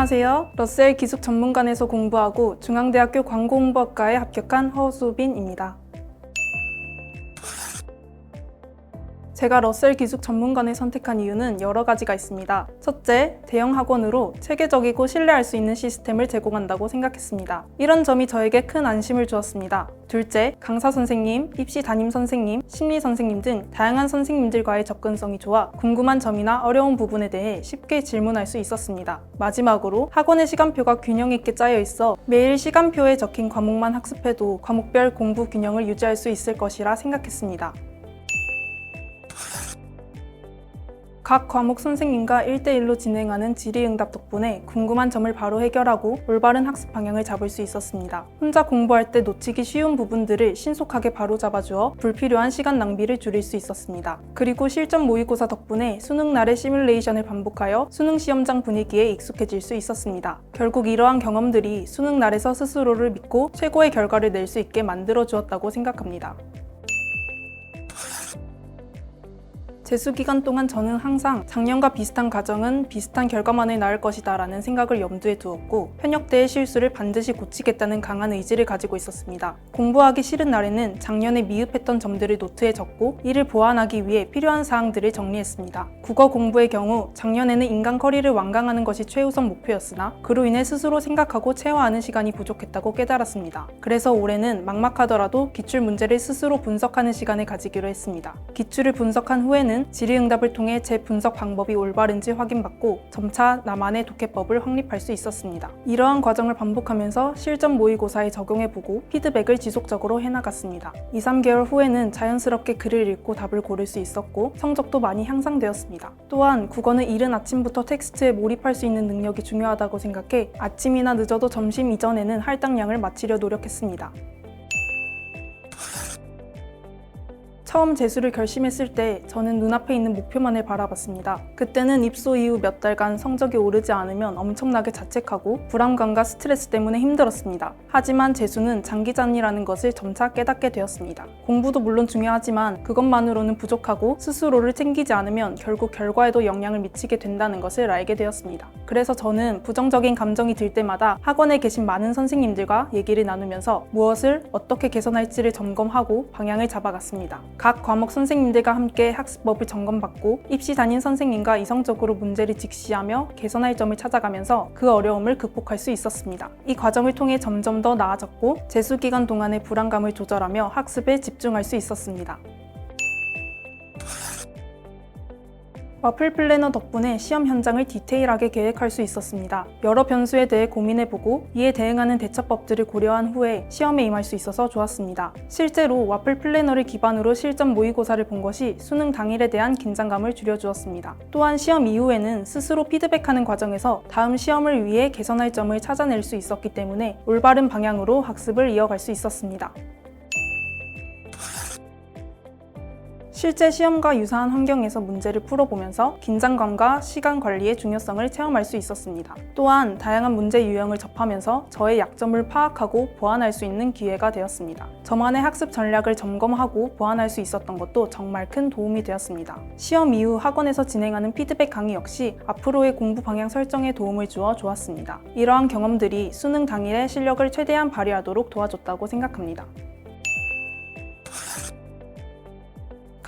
안녕하세요. 러셀 기숙 전문관에서 공부하고 중앙대학교 광고홍보학과에 합격한 허수빈입니다. 제가 러셀 기숙 전문관을 선택한 이유는 여러 가지가 있습니다. 첫째, 대형 학원으로 체계적이고 신뢰할 수 있는 시스템을 제공한다고 생각했습니다. 이런 점이 저에게 큰 안심을 주었습니다. 둘째, 강사 선생님, 입시 담임 선생님, 심리 선생님 등 다양한 선생님들과의 접근성이 좋아 궁금한 점이나 어려운 부분에 대해 쉽게 질문할 수 있었습니다. 마지막으로 학원의 시간표가 균형 있게 짜여 있어 매일 시간표에 적힌 과목만 학습해도 과목별 공부 균형을 유지할 수 있을 것이라 생각했습니다. 각 과목 선생님과 1대1로 진행하는 질의응답 덕분에 궁금한 점을 바로 해결하고 올바른 학습 방향을 잡을 수 있었습니다. 혼자 공부할 때 놓치기 쉬운 부분들을 신속하게 바로잡아주어 불필요한 시간 낭비를 줄일 수 있었습니다. 그리고 실전 모의고사 덕분에 수능 날의 시뮬레이션을 반복하여 수능 시험장 분위기에 익숙해질 수 있었습니다. 결국 이러한 경험들이 수능 날에서 스스로를 믿고 최고의 결과를 낼 수 있게 만들어 주었다고 생각합니다. 재수 기간 동안 저는 항상 작년과 비슷한 과정은 비슷한 결과만을 낳을 것이다 라는 생각을 염두에 두었고 현역 때의 실수를 반드시 고치겠다는 강한 의지를 가지고 있었습니다. 공부하기 싫은 날에는 작년에 미흡했던 점들을 노트에 적고 이를 보완하기 위해 필요한 사항들을 정리했습니다. 국어 공부의 경우 작년에는 인간 커리를 완강하는 것이 최우선 목표였으나 그로 인해 스스로 생각하고 체화하는 시간이 부족했다고 깨달았습니다. 그래서 올해는 막막하더라도 기출 문제를 스스로 분석하는 시간을 가지기로 했습니다. 기출을 분석한 후에는 질의응답을 통해 제 분석 방법이 올바른지 확인받고 점차 나만의 독해법을 확립할 수 있었습니다. 이러한 과정을 반복하면서 실전 모의고사에 적용해보고 피드백을 지속적으로 해나갔습니다. 2, 3개월 후에는 자연스럽게 글을 읽고 답을 고를 수 있었고 성적도 많이 향상되었습니다. 또한 국어는 이른 아침부터 텍스트에 몰입할 수 있는 능력이 중요하다고 생각해 아침이나 늦어도 점심 이전에는 할당량을 마치려 노력했습니다. 처음 재수를 결심했을 때 저는 눈앞에 있는 목표만을 바라봤습니다. 그때는 입소 이후 몇 달간 성적이 오르지 않으면 엄청나게 자책하고 불안감과 스트레스 때문에 힘들었습니다. 하지만 재수는 장기전이라는 것을 점차 깨닫게 되었습니다. 공부도 물론 중요하지만 그것만으로는 부족하고 스스로를 챙기지 않으면 결국 결과에도 영향을 미치게 된다는 것을 알게 되었습니다. 그래서 저는 부정적인 감정이 들 때마다 학원에 계신 많은 선생님들과 얘기를 나누면서 무엇을 어떻게 개선할지를 점검하고 방향을 잡아갔습니다. 각 과목 선생님들과 함께 학습법을 점검받고 입시 담임 선생님과 이성적으로 문제를 직시하며 개선할 점을 찾아가면서 그 어려움을 극복할 수 있었습니다. 이 과정을 통해 점점 더 나아졌고 재수 기간 동안의 불안감을 조절하며 학습에 집중할 수 있었습니다. 와플 플래너 덕분에 시험 현장을 디테일하게 계획할 수 있었습니다. 여러 변수에 대해 고민해보고 이에 대응하는 대처법들을 고려한 후에 시험에 임할 수 있어서 좋았습니다. 실제로 와플 플래너를 기반으로 실전 모의고사를 본 것이 수능 당일에 대한 긴장감을 줄여주었습니다. 또한 시험 이후에는 스스로 피드백하는 과정에서 다음 시험을 위해 개선할 점을 찾아낼 수 있었기 때문에 올바른 방향으로 학습을 이어갈 수 있었습니다. 실제 시험과 유사한 환경에서 문제를 풀어보면서 긴장감과 시간 관리의 중요성을 체험할 수 있었습니다. 또한 다양한 문제 유형을 접하면서 저의 약점을 파악하고 보완할 수 있는 기회가 되었습니다. 저만의 학습 전략을 점검하고 보완할 수 있었던 것도 정말 큰 도움이 되었습니다. 시험 이후 학원에서 진행하는 피드백 강의 역시 앞으로의 공부 방향 설정에 도움을 주어 좋았습니다. 이러한 경험들이 수능 당일의 실력을 최대한 발휘하도록 도와줬다고 생각합니다.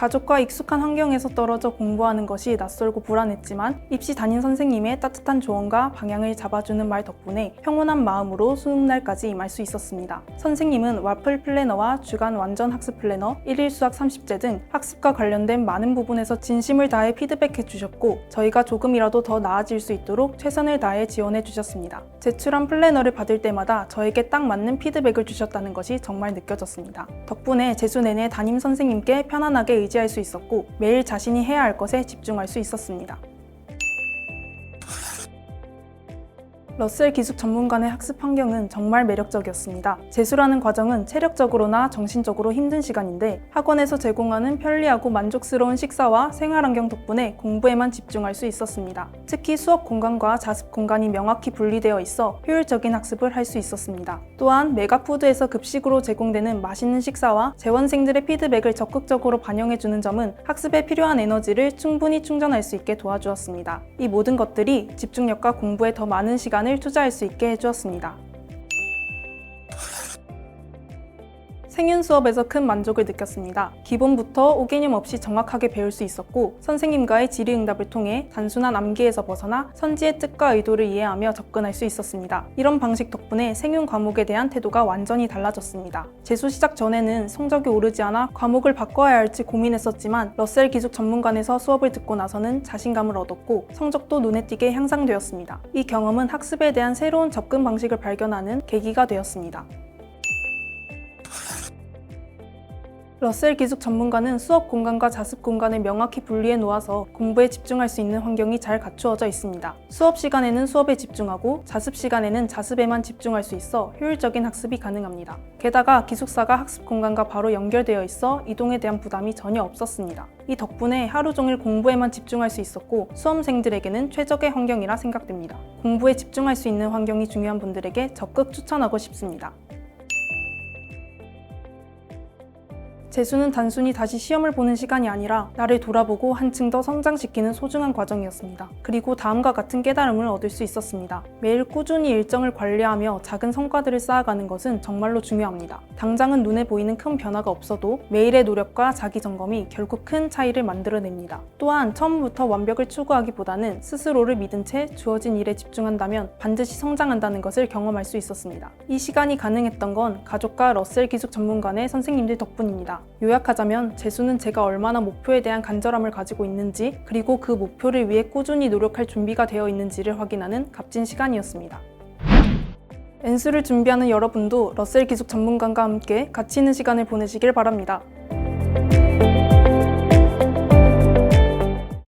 가족과 익숙한 환경에서 떨어져 공부하는 것이 낯설고 불안했지만 입시 담임 선생님의 따뜻한 조언과 방향을 잡아주는 말 덕분에 평온한 마음으로 수능날까지 임할 수 있었습니다. 선생님은 와플 플래너와 주간 완전 학습 플래너, 1일 수학 30제 등 학습과 관련된 많은 부분에서 진심을 다해 피드백해 주셨고 저희가 조금이라도 더 나아질 수 있도록 최선을 다해 지원해 주셨습니다. 제출한 플래너를 받을 때마다 저에게 딱 맞는 피드백을 주셨다는 것이 정말 느껴졌습니다. 덕분에 재수 내내 담임 선생님께 편안하게 의지 할 수 있었고 매일 자신이 해야 할 것에 집중할 수 있었습니다. 러셀 기숙 전문관의 학습 환경은 정말 매력적이었습니다. 재수라는 과정은 체력적으로나 정신적으로 힘든 시간인데 학원에서 제공하는 편리하고 만족스러운 식사와 생활 환경 덕분에 공부에만 집중할 수 있었습니다. 특히 수업 공간과 자습 공간이 명확히 분리되어 있어 효율적인 학습을 할 수 있었습니다. 또한 메가푸드에서 급식으로 제공되는 맛있는 식사와 재원생들의 피드백을 적극적으로 반영해주는 점은 학습에 필요한 에너지를 충분히 충전할 수 있게 도와주었습니다. 이 모든 것들이 집중력과 공부에 더 많은 시간을 시간을 투자할 수 있게 해주었습니다. 생윤 수업에서 큰 만족을 느꼈습니다. 기본부터 오개념 없이 정확하게 배울 수 있었고 선생님과의 질의응답을 통해 단순한 암기에서 벗어나 선지의 뜻과 의도를 이해하며 접근할 수 있었습니다. 이런 방식 덕분에 생윤 과목에 대한 태도가 완전히 달라졌습니다. 재수 시작 전에는 성적이 오르지 않아 과목을 바꿔야 할지 고민했었지만 러셀 기숙 전문관에서 수업을 듣고 나서는 자신감을 얻었고 성적도 눈에 띄게 향상되었습니다. 이 경험은 학습에 대한 새로운 접근 방식을 발견하는 계기가 되었습니다. 러셀 기숙 전문가는 수업 공간과 자습 공간을 명확히 분리해 놓아서 공부에 집중할 수 있는 환경이 잘 갖추어져 있습니다. 수업 시간에는 수업에 집중하고 자습 시간에는 자습에만 집중할 수 있어 효율적인 학습이 가능합니다. 게다가 기숙사가 학습 공간과 바로 연결되어 있어 이동에 대한 부담이 전혀 없었습니다. 이 덕분에 하루 종일 공부에만 집중할 수 있었고 수험생들에게는 최적의 환경이라 생각됩니다. 공부에 집중할 수 있는 환경이 중요한 분들에게 적극 추천하고 싶습니다. 재수는 단순히 다시 시험을 보는 시간이 아니라 나를 돌아보고 한층 더 성장시키는 소중한 과정이었습니다. 그리고 다음과 같은 깨달음을 얻을 수 있었습니다. 매일 꾸준히 일정을 관리하며 작은 성과들을 쌓아가는 것은 정말로 중요합니다. 당장은 눈에 보이는 큰 변화가 없어도 매일의 노력과 자기 점검이 결국 큰 차이를 만들어냅니다. 또한 처음부터 완벽을 추구하기보다는 스스로를 믿은 채 주어진 일에 집중한다면 반드시 성장한다는 것을 경험할 수 있었습니다. 이 시간이 가능했던 건 가족과 러셀 기숙 전문관의 선생님들 덕분입니다. 요약하자면 재수는 제가 얼마나 목표에 대한 간절함을 가지고 있는지 그리고 그 목표를 위해 꾸준히 노력할 준비가 되어 있는지를 확인하는 값진 시간이었습니다. 엔수를 준비하는 여러분도 러셀 기숙 전문가과 함께 가치 있는 시간을 보내시길 바랍니다.